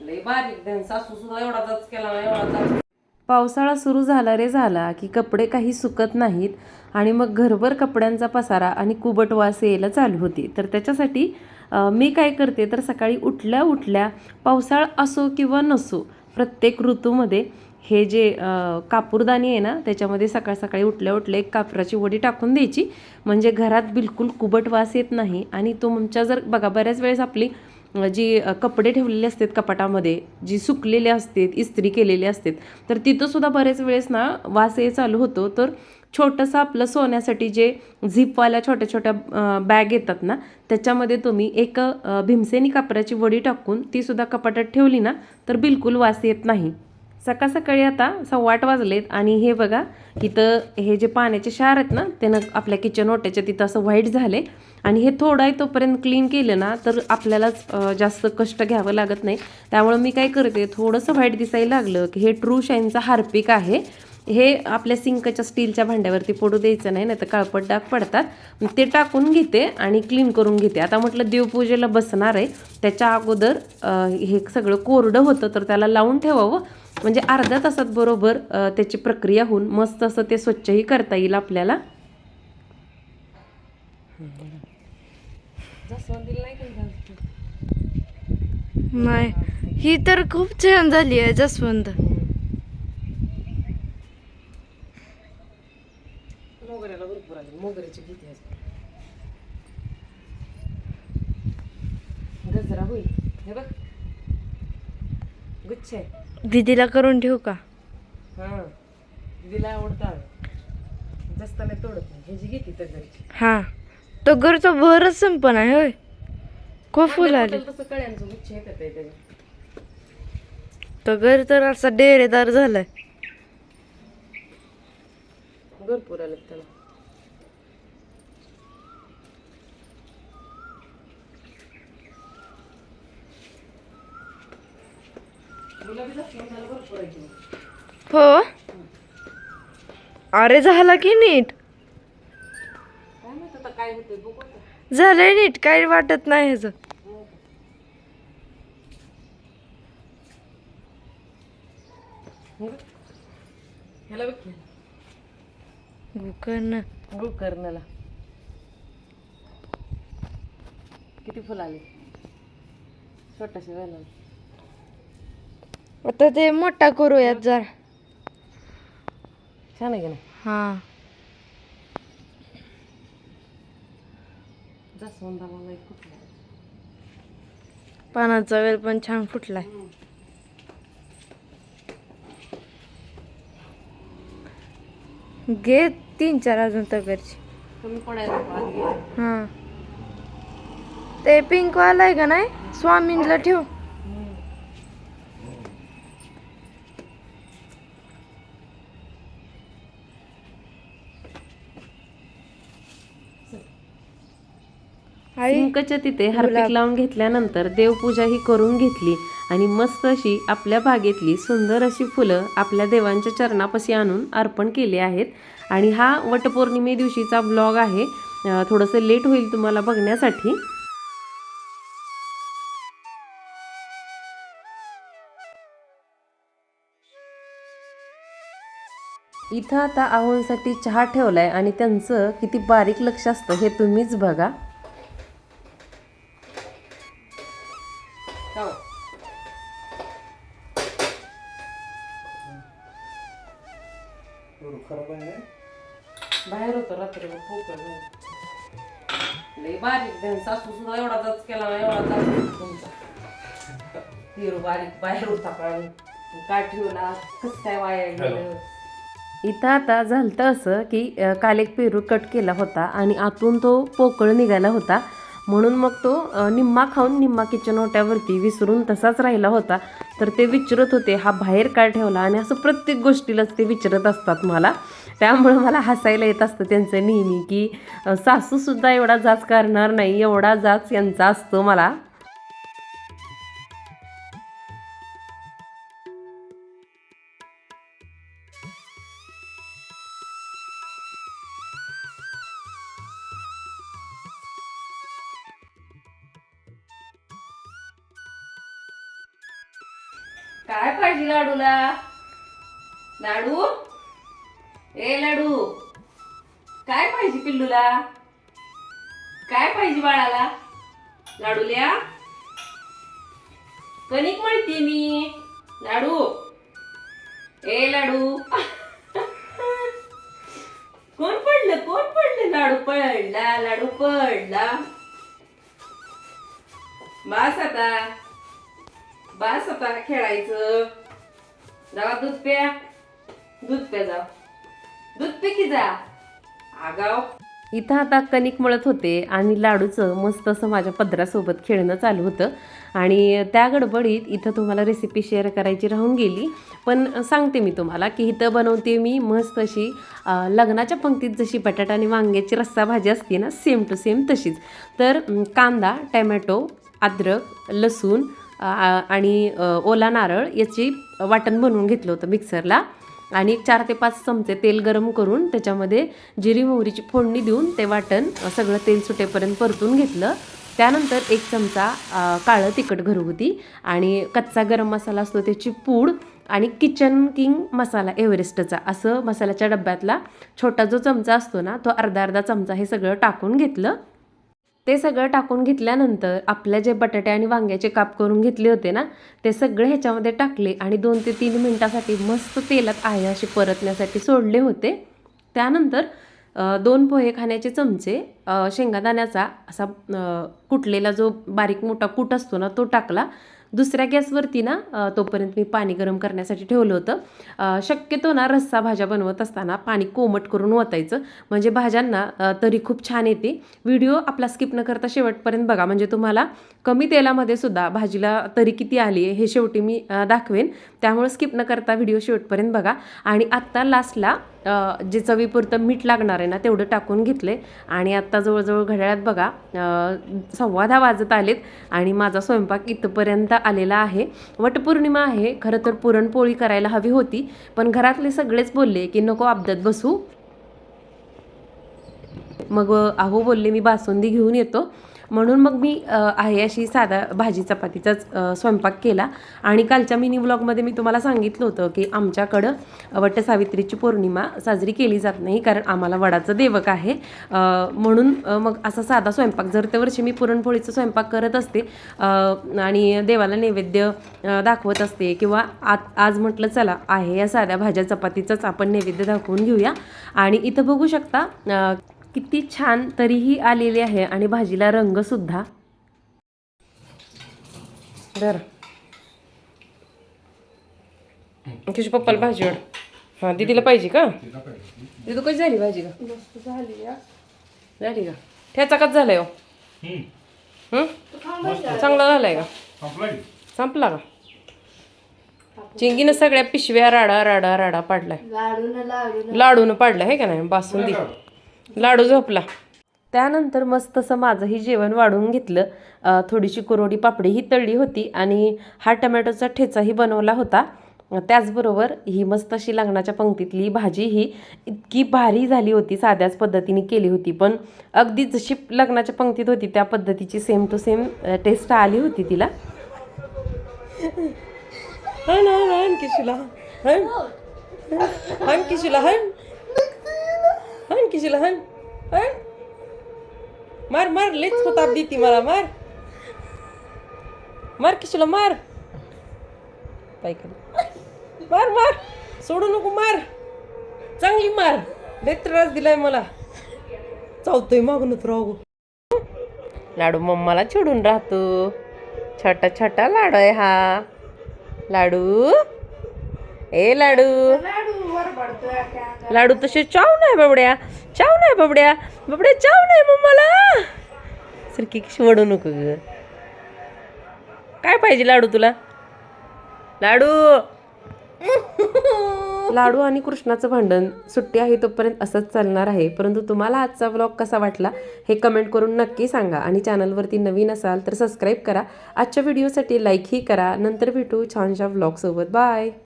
लय बारीक सासू सुद्धा एवढा जाच केला ना एवढा जाच पावसाळा सुरू झाला रे झाला की कपडे काही सुकत नाहीत आणि मग घरभर कपड्यांचा पसारा आणि कुबट वास यायला चालू होती. तर त्याच्यासाठी मी काय करते तर सकाळी उठल्या उठल्या पावसाळा असो किंवा नसो प्रत्येक ऋतूमध्ये हे जे कापूरदाणी कापूरदानी आहे ना त्याच्यामध्ये सकाळ सकाळी उठल्या उठल्या एक कापराची वडी टाकून द्यायची. म्हणजे घरात बिलकुल कुबट वास येत नाही आणि तुमच्या जर बघा बऱ्याच वेळेस आपली जी कपडे ठेवलेले असतात कपाटामध्ये जी सुकलेले असतात इस्त्री केलेले असतात तर तिथंसुद्धा बरेच वेळेस ना वास हे चालू होतो. तर छोटंसं आपलं सोन्यासाठी जे झिपवाल्या छोट्या छोट्या बॅग येतात ना त्याच्यामध्ये तुम्ही एक भीमसेनी कापडाची वडी टाकून तीसुद्धा कपाटात ठेवली ना तर बिलकुल वास येत नाही. सकाळ सकाळी आता सव्वा आठ वाजलेत आणि हे बघा इथं हे जे पाण्याचे क्षार आहेत ना त्यानं आपल्या किचन ओट्याच्या तिथं असं व्हाईट झाले आणि हे थोडं आहे तोपर्यंत क्लीन केलं ना तर आपल्यालाच जास्त कष्ट घ्यावं लागत नाही. त्यामुळं मी काय करते थोडंसं व्हाईट दिसायला लागलं की हे ट्रू शाईनचं हार्पिक आहे. हे आपल्या सिंकच्या स्टीलच्या भांड्यावरती पडू द्यायचं नाही नाही तर काळपट डाग पडतात. ते टाकून घेते आणि क्लीन करून घेते. आता म्हटलं देवपूजेला बसणार आहे. त्याच्या अगोदर हे सगळं कोरडं होतं तर त्याला लावून ठेवावं. म्हणजे अर्ध्या तासात बरोबर त्याची प्रक्रिया होऊन मस्त असं ते स्वच्छही करता येईल आपल्याला. नाही ही तर खूप छान झाली आहे जसवंत. मोगऱ्याला भरपूर आले मोगऱ्याचे. गजरा होईल. हे बघ. गुच्छ आहे. दीदीला करून ठेवू का? हां. दिदीला आवडतात जास्त नाही तोडत नाही. ह्याची घेते तर घरची हा. तो घरचा भरच संपन आहे होय. खूप फुल आले तसं कळ्यांचं गुच्छ येतात आहे त्याच्यात तो घर तर असा डेरेदार झालाय. भरपूर आलेत त्याला गुलाबी जास्वंदाला भरपूर आहे की. हो? अरे झाला की नीट. झालंय नीट काही वाटत नाही ह्याचं. हे. गोकर्ण. गोकर्णाला. किती फुलं आले? छोटाशा वेळेला आता ते मोठा करूयात जरा. छान आहे की नाही? हा. पानाचा वेल पण छान फुटलाय. घे तीन चार अजून तगरची कमी पडायला नको आत गेलं. हा. ते पिंक वाला आहे का नाही? स्वामींला ठेव. आई सिंकच्या तिथे हार्पिक लावून घेतल्यानंतर देवपूजा ही करून घेतली आणि मस्त अशी आपल्या बागेतली सुंदर अशी फुलं आपल्या देवांच्या चरणापाशी आणून अर्पण केली आहेत. आणि हा वटपौर्णिमे दिवशीचा ब्लॉग आहे. थोडंसं लेट होईल तुम्हाला बघण्यासाठी. इथं आता आहोंसाठी चहा ठेवलाय आणि त्यांचं किती बारीक लक्ष असतं हे तुम्हीच बघा. खाऊ. बाहेर होतं रात्री पोकर लय बारीक ध्यान सासू सुद्धा एवढा जाच केला एवढा जाच तुमचा. हिरो बारीक बाहेर होता पण काय ठेवला कसं काय वाया गेलं? इथं आता झालतं असं की काल एक पेरू कट केला होता आणि आतून तो पोकळ निघाला होता. म्हणून मग तो निम्मा खाऊन निम्मा किचन ओट्यावरती विसरून तसाच राहिला होता. तर ते विचारत होते हा बाहेर काय ठेवला? आणि असं प्रत्येक गोष्टीलाच ते विचारत असतात मला. त्यामुळं मला हसायला येत असतं त्यांचं नेहमी की सासूसुद्धा एवढा जाच करणार नाही एवढा जाच यांचा असतो मला. काय पाहिजे लाडूला? लाडू? ए लाडू. काय पाहिजे पिल्लूला? काय पाहिजे बाळाला? लाडूल्या कणिक म्हणते मी. लाडू. ए लाडू. कोण पडलं? कोण पडलं? लाडू पडला लाडू पडला. बास आता. बास आता खेळायचं. जावा दूध प्या. दूध प्या जा दूध पे की जा. आगाव. इथं आता कणिक मळत होते आणि लाडूचं मस्त असं माझ्या पदरासोबत खेळणं चालू होतं. आणि त्या गडबडीत इथं तुम्हाला रेसिपी शेअर करायची राहून गेली. पण सांगते मी तुम्हाला की इथं बनवते मी मस्त अशी लग्नाच्या पंक्तीत जशी बटाटा आणि वांग्याची रस्सा भाजी असते ना सेम टू सेम तशीच. तर कांदा टॅमॅटो अद्रक लसूण आणि ओला नारळ याची वाटण बनवून घेतलं होतं मिक्सरला. आणि एक चार ते पाच चमचे तेल गरम करून त्याच्यामध्ये जिरी मोहरीची फोडणी देऊन ते वाटण सगळं तेल सुटेपर्यंत परतून घेतलं. त्यानंतर एक चमचा काळं तिखट घरगुती आणि कच्चा गरम मसाला असतो त्याची पूड आणि किचन किंग मसाला एव्हरेस्टचा. असं मसाल्याच्या डब्यातला छोटा जो चमचा असतो ना तो अर्धा अर्धा चमचा हे सगळं टाकून घेतलं. ते सगळं टाकून घेतल्यानंतर आपल्या जे बटाटे आणि वांग्याचे काप करून घेतले होते ना ते सगळे ह्याच्यामध्ये टाकले आणि दोन ते तीन मिनटासाठी मस्त तेलात आहे असे परतण्यासाठी सोडले होते. त्यानंतर दोन पोहे खाण्याचे चमचे शेंगादाण्याचा असा कुटलेला जो बारीक मोठा कूट असतो ना तो टाकला. दुसऱ्या गॅसवरती ना तोपर्यंत मी पाणी गरम करण्यासाठी ठेवलं होतं. शक्यतो ना रस्सा भाज्या बनवत असताना पाणी कोमट करून ओतायचं. म्हणजे भाज्यांना तरी खूप छान येते. व्हिडिओ आपला स्किप न करता शेवटपर्यंत बघा. म्हणजे तुम्हाला कमी तेलामध्ये सुद्धा भाजीला तरी किती आली आहे हे शेवटी मी दाखवेन. त्यामुळे स्किप न करता व्हिडिओ शेवटपर्यंत बघा. आणि आत्ता लास्टला जे चवीपुरतं मीठ लागणार आहे ना तेवढं टाकून घेतले आणि आत्ता जवळजवळ घड्याळात बघा अ, सव्वा दहा वाजत आलेत. आणि माझा स्वयंपाक इथपर्यंत आलेला आहे. वटपौर्णिमा आहे. खरं तर पुरणपोळी करायला हवी होती पण घरातले सगळेच बोलले की नको अपदत बसू. मग अहो बोलले मी बासुंदी घेऊन येतो. म्हणून मग मी आहे अशी साधा भाजी चपातीचाच स्वयंपाक केला. आणि कालच्या मिनी व्लॉगमध्ये मी तुम्हाला सांगितलं होतं की आमच्याकडं वटसावित्रीची पौर्णिमा साजरी केली जात नाही कारण आम्हाला वडाचं देवक आहे. म्हणून मग असा साधा स्वयंपाक जर त्या वर्षी मी पुरणपोळीचा स्वयंपाक करत असते आणि देवाला नैवेद्य दाखवत असते किंवा आत आज म्हटलं चला आहे या साध्या भाज्या चपातीचाच आपण नैवेद्य दाखवून घेऊया. आणि इथं बघू शकता किती छान तरीही आलेली आहे आणि भाजीला रंगसुद्धा धर. तुझ्या पप्पाला भाजी वाढ. हां दीदीला पाहिजे का? दीदू कशी झाली भाजी का झाली का ठ्याचा कच झालाय हो. हं? चांगला झालाय का संपला का चिंगीनं सगळ्या पिशव्या राडा राडा राडा पाडलाय. लाडून पाडला आहे का नाही? बासुंदी. लाडू झोपला. त्यानंतर मस्त असं माझंही जेवण वाढवून घेतलं. थोडीशी कुरोडी पापडी ही तळली होती आणि हा टमॅटोचा ठेचाही बनवला होता. त्याचबरोबर ही मस्त अशी लग्नाच्या पंक्तीतली भाजी ही इतकी भारी झाली होती साध्याच पद्धतीने केली होती. पण अगदी जशी लग्नाच्या पंक्तीत होती त्या पद्धतीची सेम टू सेम टेस्ट आली होती तिला. किशुला. किशुला हन किशीला हन हन. मार मार लेच होताप देती मला मार. मार किशीला मार. पाय मार मार. सोडू नको मार. चांगली मार. लय त्रास दिलाय मला. चावतोय मागूनच राहू लाडू मम्माला चिडून राहतो. छोटा छोटा लाडू आहे हा. लाडू. ए लाडू. लाडू तसे चाव नाही बाबड्या चाव नाही बाबड्या. बाबड्या चाव नाही मम्माला सारखी कशी वडू नको ग. काय पाहिजे लाडू तुला? लाडू. लाडू आणि कृष्णाचं भांडण सुट्टी आहे तोपर्यंत असंच चालणार आहे. परंतु तुम्हाला आजचा व्लॉग कसा वाटला हे कमेंट करून नक्की सांगा. आणि चॅनलवरती नवीन असाल तर सबस्क्राईब करा. आजच्या व्हिडिओसाठी लाईकही करा. नंतर भेटू छानशा व्लॉगसोबत बाय